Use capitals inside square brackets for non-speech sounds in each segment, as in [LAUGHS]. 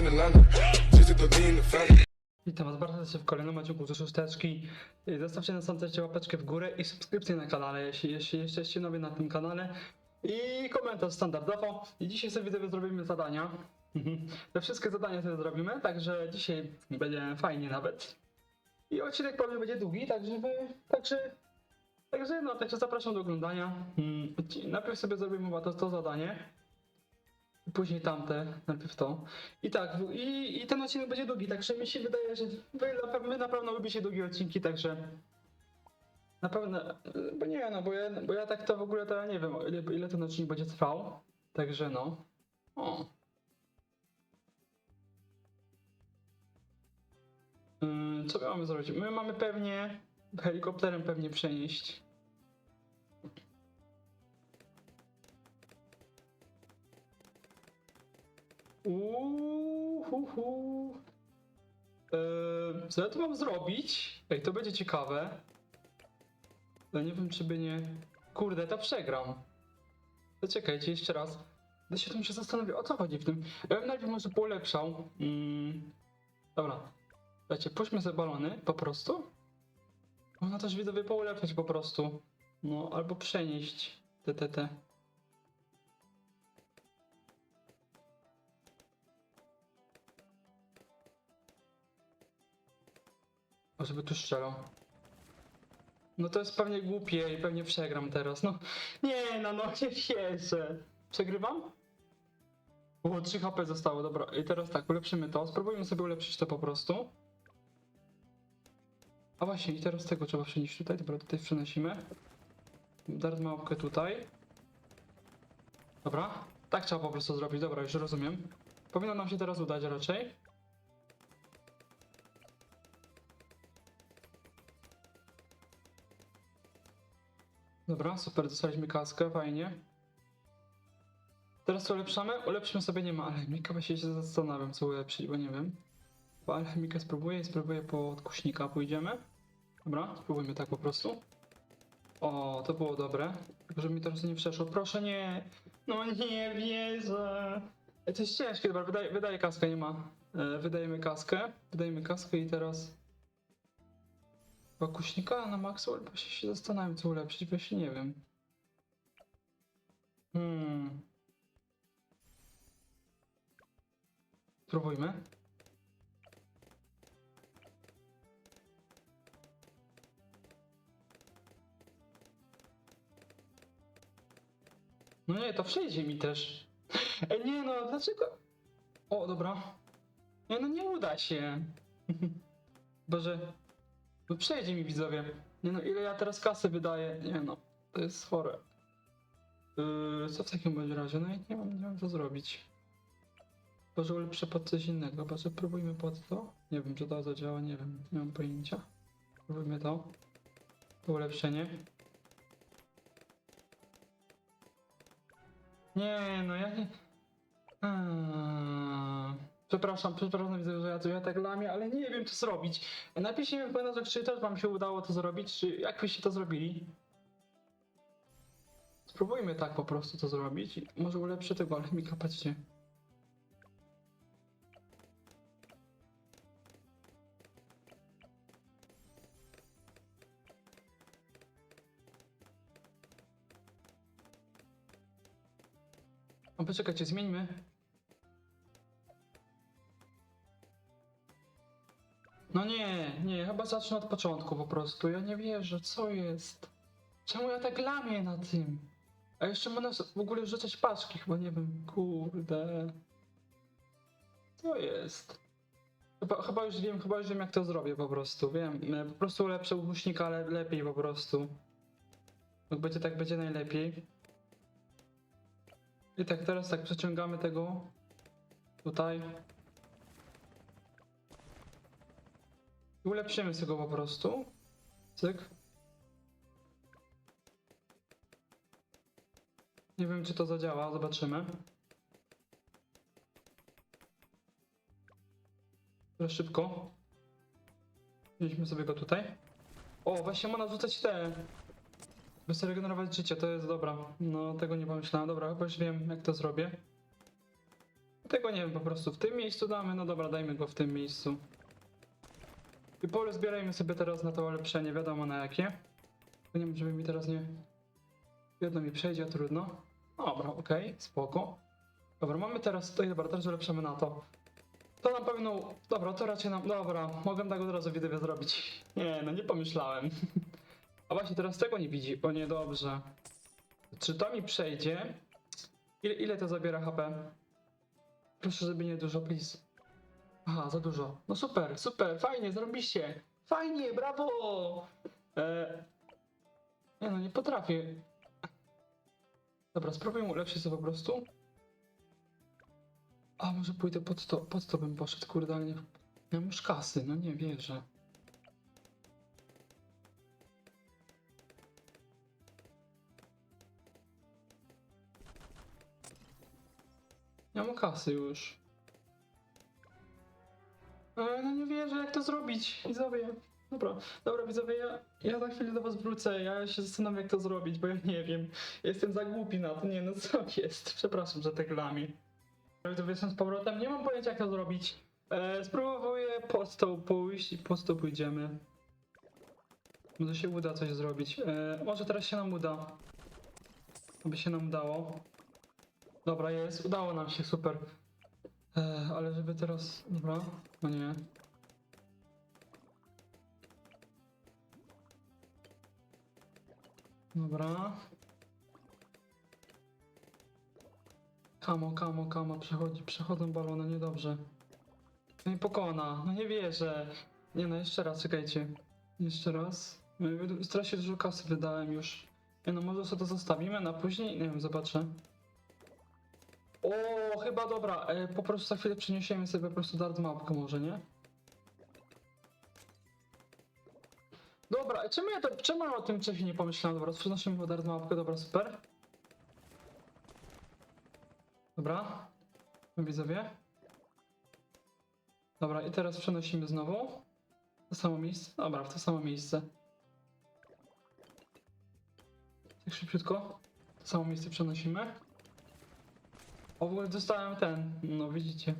in Atlanta. To. Witam was bardzo serdecznie w kolejnym odcinku ze szósteczki. Y, Zostawcie na też łapeczkę w górę i subskrypcję na kanale, jeśli, jeśli jesteście nowi na tym kanale. I komentarz standardowo. I dzisiaj sobie zrobimy zadania. Mhm. Te wszystkie zadania sobie zrobimy, także dzisiaj będzie fajnie nawet. I odcinek pewnie będzie długi, także wy, także, także no, także zapraszam do oglądania. Mm, Najpierw sobie zrobimy chyba to, to zadanie. Później tamte, najpierw to. I tak, i, i ten odcinek będzie długi, także mi się wydaje, że wy na wy na pewno lubicie długie odcinki, także na pewno, bo nie no, bo ja, bo ja tak to w ogóle to ja nie wiem, ile, ile ten odcinek będzie trwał, także no. O. Ym, co my mamy zrobić? My mamy pewnie helikopterem pewnie przenieść. Uuuu. Eee, co ja tu mam zrobić? Ej, to będzie ciekawe. No nie wiem, czy by nie... Kurde, to przegram. To czekajcie, jeszcze raz. Ja się tu się zastanowię, o co chodzi w tym. Ja bym najpierw może polepszał. Mm. Dobra. Słuchajcie, puśćmy sobie balony, po prostu. Można też widzowie poulepszać po prostu. No, albo przenieść te, te, te. Żeby tu strzelał. No to jest pewnie głupie i pewnie przegram teraz. No nie, no no nie wierzę. Przegrywam? O, 3 HP zostało, dobra. I teraz tak, ulepszymy to. Spróbujmy sobie ulepszyć to po prostu. A właśnie, i teraz tego trzeba przenieść tutaj. Dobra, tutaj przenosimy. Dart małpkę tutaj. Dobra. Tak trzeba po prostu zrobić, dobra, już rozumiem. Powinno nam się teraz udać raczej. Dobra, super, dostaliśmy kaskę, fajnie. Teraz co ulepszamy? Ulepszymy sobie nie ma alchemika, właśnie się zastanawiam co ulepszyć, bo nie wiem. Po alchemika spróbuję i spróbuję po odkuśnika pójdziemy. Dobra, spróbujmy tak po prostu. O, to było dobre. Tylko, żeby mi teraz nie przeszło. Proszę nie! No nie wierzę! To jest ciężkie, dobra, wydaje, wydaje kaskę, nie ma. E, wydajemy kaskę, wydajemy kaskę i teraz... Bakuśnika na Maxwell? Właśnie się zastanawiam, co ulepszyć, właśnie nie wiem. Hmm. Spróbujmy. No nie, to przejdzie mi też. [LAUGHS] Ej, nie no, dlaczego? O, dobra. Nie no, nie uda się. [LAUGHS] Boże. No przejdzie mi widzowie. Nie no, ile ja teraz kasy wydaję? Nie no, to jest chore. Yy, co w takim bądź razie? No i nie mam, nie mam co zrobić. Może ulepszę pod coś innego, może próbujmy pod to? Nie wiem, czy to zadziała, nie wiem, nie mam pojęcia. Spróbujmy to. To ulepszenie. Nie, no ja nie... Eee, Przepraszam, przepraszam, że ja, że ja tak lamię, ale nie wiem co zrobić. Napiszcie mi w komentarzach, czy też wam się udało to zrobić, czy jak byście to zrobili. Spróbujmy tak po prostu to zrobić. Może ulepszę tego alchemika, patrzcie. O, poczekajcie, zmieńmy. Zacznę od początku po prostu. Ja nie wierzę, co jest? Czemu ja tak lamię na tym? A jeszcze będę w ogóle rzucać paczki, chyba nie wiem, kurde. Co jest? Chyba, chyba już wiem, chyba już wiem jak to zrobię po prostu, wiem. e, Po prostu lepsze upuśnika, ale lepiej po prostu. Jak będzie tak, będzie najlepiej. I tak teraz tak przeciągamy tego tutaj. Ulepszymy sobie go po prostu. Cyk. Nie wiem czy to zadziała, zobaczymy. Teraz szybko. Wzięliśmy sobie go tutaj. O, właśnie można rzucać te. By sobie regenerować życie, to jest dobra. No, tego nie pomyślałem. Dobra, chyba już wiem, jak to zrobię. Tego nie wiem, po prostu w tym miejscu damy, no dobra, dajmy go w tym miejscu. I pole zbierajmy sobie teraz na to ulepszenie, wiadomo na jakie. To nie wiem, żeby mi teraz nie... Jedno mi przejdzie, trudno. Dobra, okej, spoko. Dobra, mamy teraz tutaj, dobra, teraz ulepszamy na to. To na pewno, dobra, to raczej nam, dobra, mogę tak od razu wideo zrobić. Nie, no nie pomyślałem. [LAUGHS] A właśnie teraz tego nie widzi, o nie, dobrze. Czy to mi przejdzie? Ile, ile to zabiera HP? Proszę, żeby nie dużo, please. Aha, za dużo. No super, super, fajnie, zrobiliście. Fajnie, brawo! E... Nie no, nie potrafię. Dobra, spróbujmy ulepszyć to po prostu. A może pójdę pod to, pod to bym poszedł, kurde, ale nie... Mam już kasy, no nie wierzę. Nie mam kasy już. E, no nie wierzę, jak to zrobić, widzowie. Dobra, dobra widzowie, ja, ja za chwilę do was wrócę, ja się zastanawiam jak to zrobić, bo ja nie wiem. Jestem za głupi na to, nie no co jest, przepraszam za te glami. Widzowie jestem z powrotem, nie mam pojęcia jak to zrobić. E, spróbuję pod to pójść i pod to pójdziemy. Może się uda coś zrobić. E, może teraz się nam uda. Aby się nam udało. Dobra, jest, udało nam się, super. E, ale żeby teraz. Dobra, no nie. Dobra. Kamo, kamo, kamo, przechodzi, przechodzą balony, niedobrze. No i pokona, no nie wierzę. Nie no, jeszcze raz, czekajcie. Jeszcze raz. No, Strasznie dużo kasy wydałem już. Nie no, może sobie to zostawimy na później? Nie wiem, zobaczę. O, chyba dobra. E, po prostu za chwilę przeniesiemy sobie po prostu dart mapkę może, nie? Dobra, czemu ja, to, czemu ja o tym wcześniej nie pomyślałem? Dobra, przenosimy dart mapkę, dobra, super. Dobra. Widzowie. Dobra, i teraz przenosimy znowu. To samo miejsce. Dobra, w to samo miejsce. Tak szybciutko. To samo miejsce przenosimy. O, w ogóle dostałem ten, no widzicie.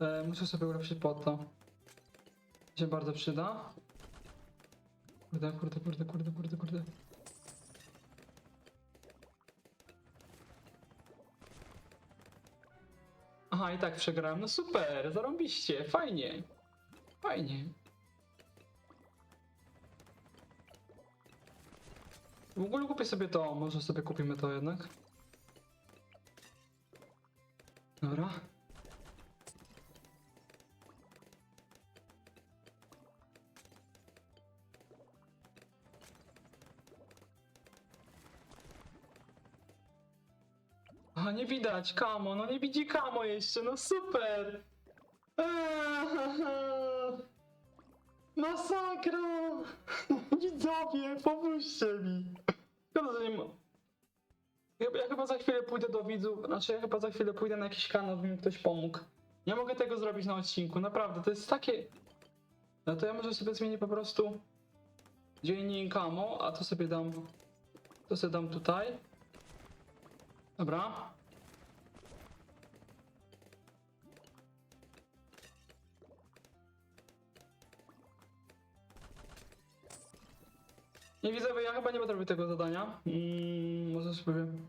E, muszę sobie ulepszyć pod to. Się bardzo przyda. Kurde, kurde, kurde, kurde, kurde, kurde. Aha, i tak przegrałem. No super, zarąbiście, fajnie. Fajnie. W ogóle kupię sobie to, może sobie kupimy to jednak. Dobra. A nie widać kamo, no nie widzi kamo jeszcze, no super! Eee, Masakra! [LAUGHS] Widzowie, pomóżcie mi! Szkoda, że nie ma... Ja, chyba za chwilę pójdę do widzów, znaczy ja chyba za chwilę pójdę na jakiś kanał, by mi ktoś pomógł. Nie mogę tego zrobić na odcinku, naprawdę, to jest takie... No to ja może sobie zmienię po prostu dziennik kamo, a to sobie dam... To sobie dam tutaj. Dobra. Nie widzowie, ja chyba nie będę robił tego zadania. Mm, może powiem.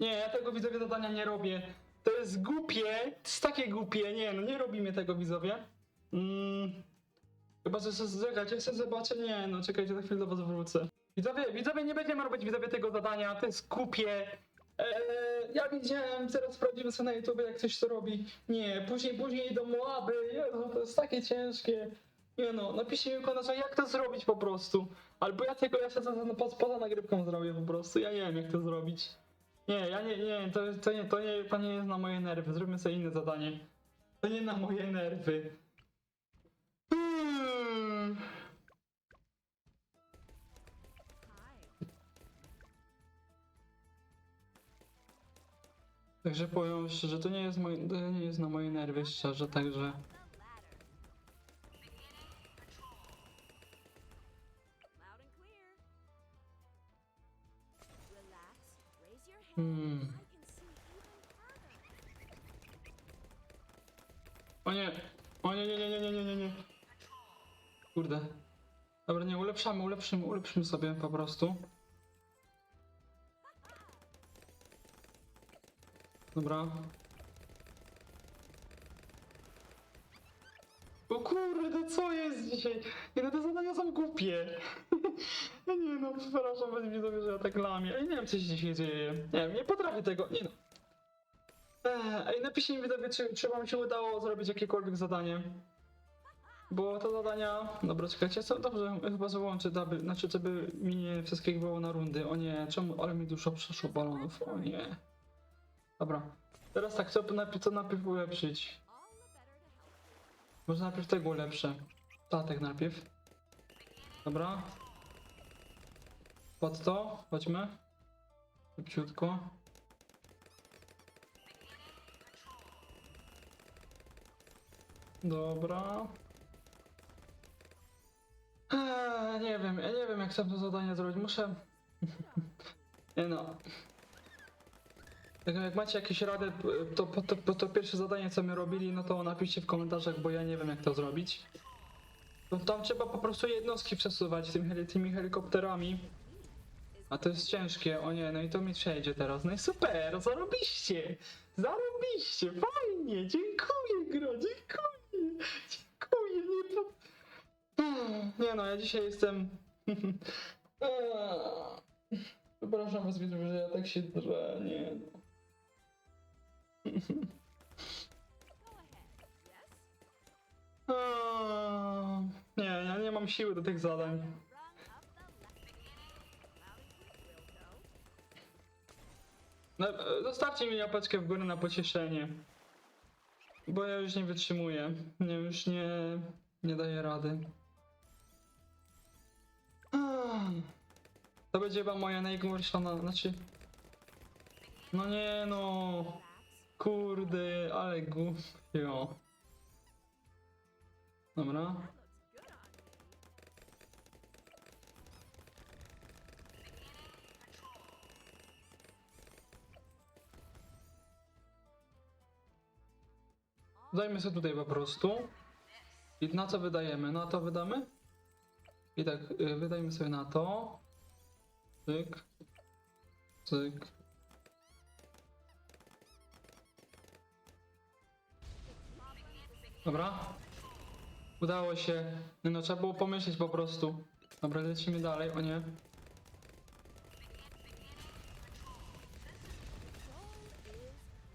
Nie, ja tego widzowie zadania nie robię. To jest głupie, to jest takie głupie, nie no, nie robimy tego widzowie. Mm, chyba, że ja sobie zobaczę, nie no, czekajcie, za chwilę do was wrócę. Widzowie, widzowie, nie będziemy robić widzowie tego zadania, to jest głupie. Eee, ja widziałem, teraz sprawdzimy sobie na YouTube, jak coś to robi. Nie, później, później idą Moaby, Jezu, to jest takie ciężkie. Nie no, napiszcie mi w komentarzach, jak to zrobić po prostu. Albo ja tego, ja się za, poza, nagrywką zrobię po prostu, ja nie wiem, jak to zrobić. Nie, ja nie, nie, to, to nie, to nie, to nie jest na moje nerwy, zróbmy sobie inne zadanie. To nie na moje nerwy. Także powiem szczerze, to nie jest, moje, to nie jest na moje nerwy, szczerze, także... O nie! O nie, nie, nie, nie, nie, nie, nie. Kurde. Dobra, nie, ulepszamy, ulepszymy, ulepszymy sobie po prostu. Dobra. O kurde, co jest dzisiaj? Nie no, te zadania są głupie. Ja [LAUGHS] nie no, przepraszam was widzowie, że ja tak lamię. Ej, nie wiem, co się dzisiaj dzieje. Nie wiem, nie potrafię tego, nie no. Eee, Ej, napiszcie mi widzowie, czy, czy wam się udało zrobić jakiekolwiek zadanie. Bo te zadania... Dobra, czekajcie, co? Dobrze, chyba załączę, daby, znaczy, żeby mi nie było na rundy. O nie, czemu? Ale mi dużo przeszło balonów, o nie. Dobra, teraz tak, co najpierw, co najpierw ulepszyć? To. Może najpierw tego ulepszę. Statek najpierw. Dobra. Pod to, chodźmy. Szybciutko. Dobra. Eee, nie wiem, ja nie wiem jak chcę to zadanie zrobić. Muszę... [LAUGHS] nie no. Jak, jak macie jakieś rady, to, to, to, to pierwsze zadanie co my robili, no to napiszcie w komentarzach, bo ja nie wiem jak to zrobić. No tam trzeba po prostu jednostki przesuwać tymi, tymi helikopterami. A to jest ciężkie, o nie, no i to mi przejdzie teraz. No i super, zarobiście! Zarobiście, fajnie, dziękuję gro, dziękuję! Dziękuję, nie to... Hmm, Nie no, ja dzisiaj jestem... [LAUGHS] Przepraszam was widzowie, że ja tak się drę, nie no. [LAUGHS] Nie, ja nie mam siły do tych zadań. No, Zostawcie mi łapeczkę w górę na pocieszenie. Bo ja już nie wytrzymuję. Nie, już nie, nie daję rady. To będzie chyba moja najgorsza, na, znaczy... No nie no, kurde, ale głupio. Dobra. Dajmy sobie tutaj po prostu. I na co wydajemy? Na to wydamy? I tak, y, wydajmy sobie na to. Cyk. Cyk. Dobra. Udało się. No, trzeba było pomyśleć po prostu. Dobra, lecimy dalej, o nie.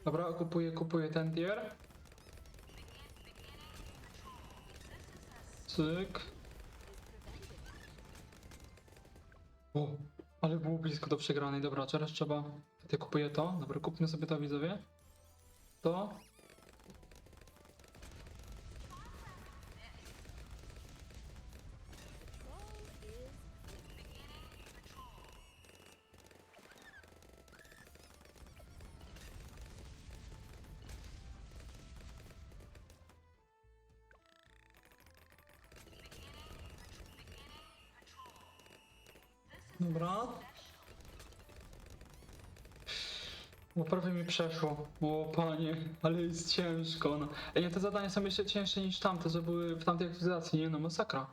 Dobra, kupuję, kupuję ten tier. Cyk. O, ale było blisko do przegranej. Dobra, teraz trzeba... Ja kupuję to. Dobra, kupmy sobie to, widzowie. To. Dobra. Bo prawie mi przeszło. O panie, ale jest ciężko. No. Ej, nie, te zadania są jeszcze cięższe niż tamte, co były w tamtej aktualizacji, nie no, masakra.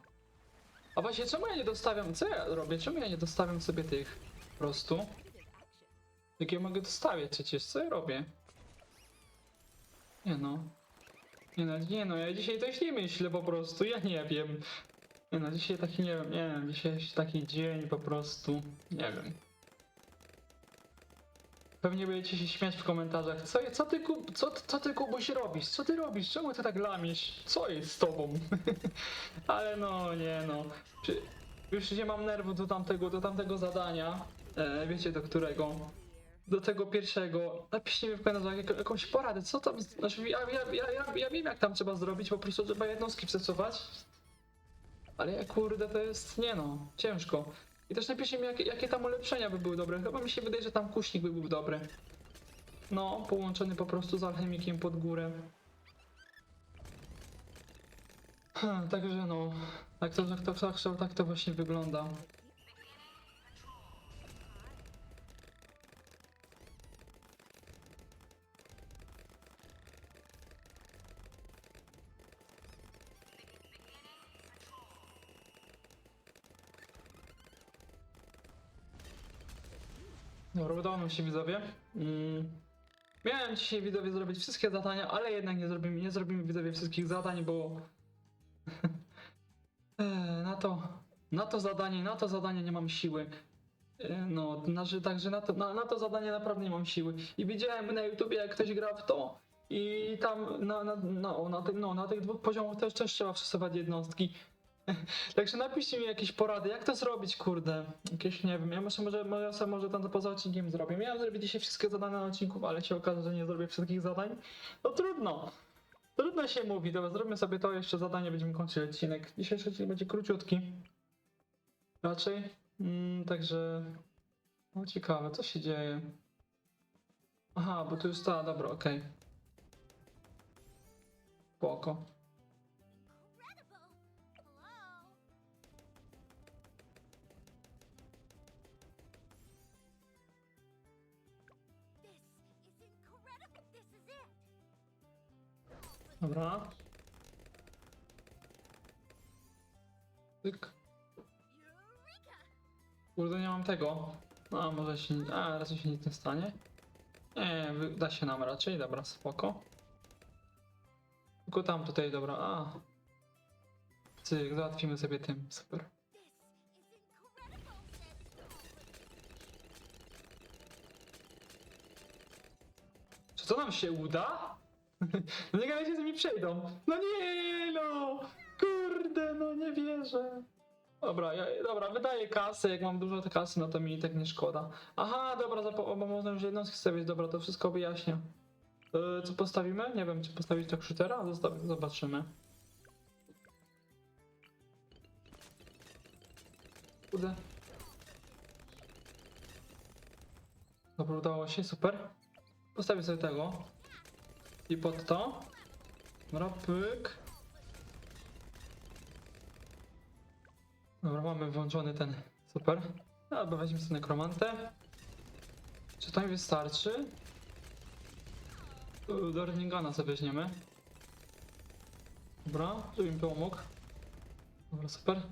A właśnie, czemu ja nie dostawiam, co ja robię? Czemu ja nie dostawiam sobie tych po prostu? Jak ja mogę dostawiać przecież, co ja robię? Nie no. Nie no, nie no, ja dzisiaj coś nie myślę po prostu, ja nie wiem. Nie no, dzisiaj taki, nie wiem, nie wiem, dzisiaj taki dzień po prostu, nie wiem. Pewnie będziecie się śmiać w komentarzach. Co, co ty, Kub- co, co ty Kubuś robisz? Co ty robisz? Czemu ty tak lamiesz? Co jest z tobą? [LAUGHS] Ale no, nie no. Już nie mam nerwu do tamtego, do tamtego zadania. E, wiecie do którego? do tego pierwszego, napiszcie mi w komentarzu jak, jakąś poradę, co tam, znaczy ja, ja, ja, ja, ja wiem jak tam trzeba zrobić, po prostu trzeba jednostki przesuwać, ale kurde to jest, nie no, ciężko. I też napiszcie mi jakie, jakie tam ulepszenia by były dobre, chyba mi się wydaje, że tam kuśnik by był dobry. No, połączony po prostu z alchemikiem pod górę. Hmm, Także no, tak to, tak, to, tak, to, tak to właśnie wygląda. Dobra, się widzowie. Mm. Miałem dzisiaj widzowie zrobić wszystkie zadania, ale jednak nie zrobimy, nie zrobimy widzowie wszystkich zadań, bo [LAUGHS] Eee, na to, na to zadanie, na to zadanie nie mam siły. Eee, No, znaczy, także na to, na, na to zadanie naprawdę nie mam siły. I widziałem na YouTubie, jak ktoś gra w to i tam na, na, na, tych, no, na tych dwóch poziomach też, też trzeba przesuwać jednostki. [LAUGHS] Także napiszcie mi jakieś porady, jak to zrobić, kurde. Jakieś, nie wiem, ja może, może, może, sobie może tam poza odcinkiem zrobię. Miałem zrobić dzisiaj wszystkie zadania na odcinku, ale się okaże, że nie zrobię wszystkich zadań. No trudno. Trudno się mówi, dobra, zróbmy sobie to jeszcze zadanie, będziemy kończyć odcinek. Dzisiejszy odcinek będzie króciutki. Raczej. Mm, także. No ciekawe, co się dzieje. Aha, bo tu jest ta, dobra, okej. Spoko. Incredible. Dobra. Tyk. Kurde, nie mam tego. A może się. A, raczej się nic nie stanie. Nie, da się nam raczej, dobra, spoko. Tylko tam tutaj, dobra, a. Cyk, załatwimy sobie tym, super. Czy to nam się uda? No nie gadajcie, że mi przejdą. No nie, no! Kurde, no nie wierzę. Dobra, ja, dobra, wydaję kasę, jak mam dużo kasy, no to mi tak nie szkoda. Aha, dobra, zapo- bo można już jednostki stawiać, dobra, to wszystko wyjaśnię. Yy, co postawimy? Nie wiem, czy postawić tak shootera? Zostaw, zobaczymy. Kurde. Dobra, udało się, super. Postawię sobie tego. I pod to. Dobra, pyk. Dobra, mamy włączony ten. Super. Albo weźmy sobie nekromantę. Czy to mi wystarczy? Do Reningana sobie weźmiemy. Dobra, żeby mi pomógł. Dobra, super.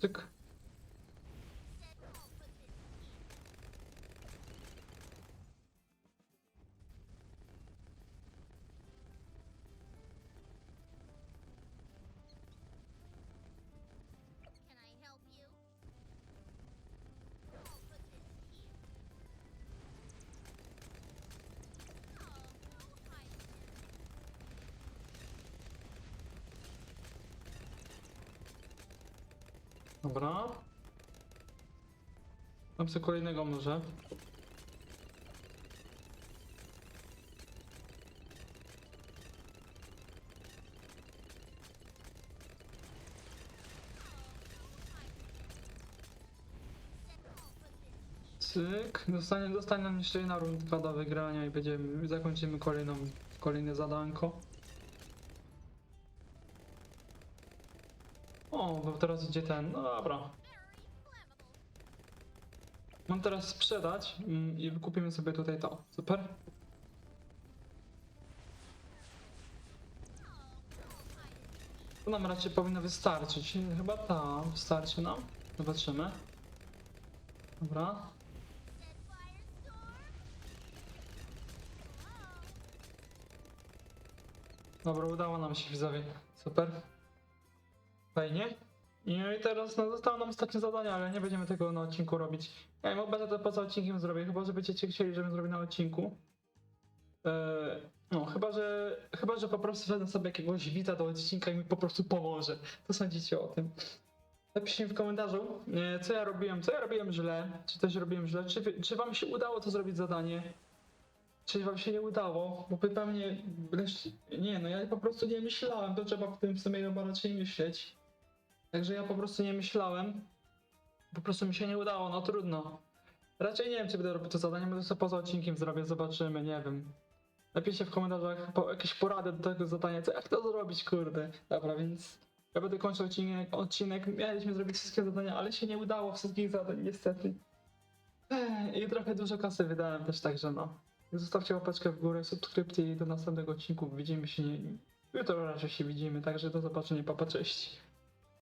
Tyk. Dobra. Mam kolejnego może. Cyk. Dostanie, dostanie nam jeszcze jedna rundka do wygrania i będziemy, zakończymy kolejną, kolejne zadanko. Teraz idzie ten. No dobra. Mam teraz sprzedać mm, i wykupimy sobie tutaj to. Super. To nam raczej powinno wystarczyć. Chyba ta wystarczy nam. Zobaczymy. Dobra. Dobra, udało nam się widzowie. Super. Fajnie. I teraz no, zostało nam ostatnie zadanie, ale nie będziemy tego na odcinku robić. Ja wiem, obecnie to poza odcinkiem zrobię, chyba że będziecie chcieli, żebym zrobił na odcinku. Eee, no, chyba że, chyba, że po prostu wezmę sobie jakiegoś widza do odcinka i mi po prostu pomoże. Co sądzicie o tym? Napiszcie w komentarzu, e, co ja robiłem, co ja robiłem źle, czy też robiłem źle, czy, czy wam się udało to zrobić zadanie, czy wam się nie udało, bo pewnie, wreszcie- nie no, ja po prostu nie myślałem, to trzeba w tym w sumie chyba raczej myśleć. Także ja po prostu nie myślałem, po prostu mi się nie udało, no trudno. Raczej nie wiem, czy będę robił to zadanie, może sobie poza odcinkiem zrobię, zobaczymy, nie wiem. Napiszcie w komentarzach po, jakieś porady do tego zadania, co, jak to zrobić, kurde. Dobra, więc ja będę kończył odcinek, odcinek. Mieliśmy zrobić wszystkie zadania, ale się nie udało wszystkich zadań, niestety. I trochę dużo kasy wydałem też, także no. Zostawcie łapeczkę w górę, subskrypcję i do następnego odcinku widzimy się nie... Jutro raczej się widzimy, także do zobaczenia, papa, cześć.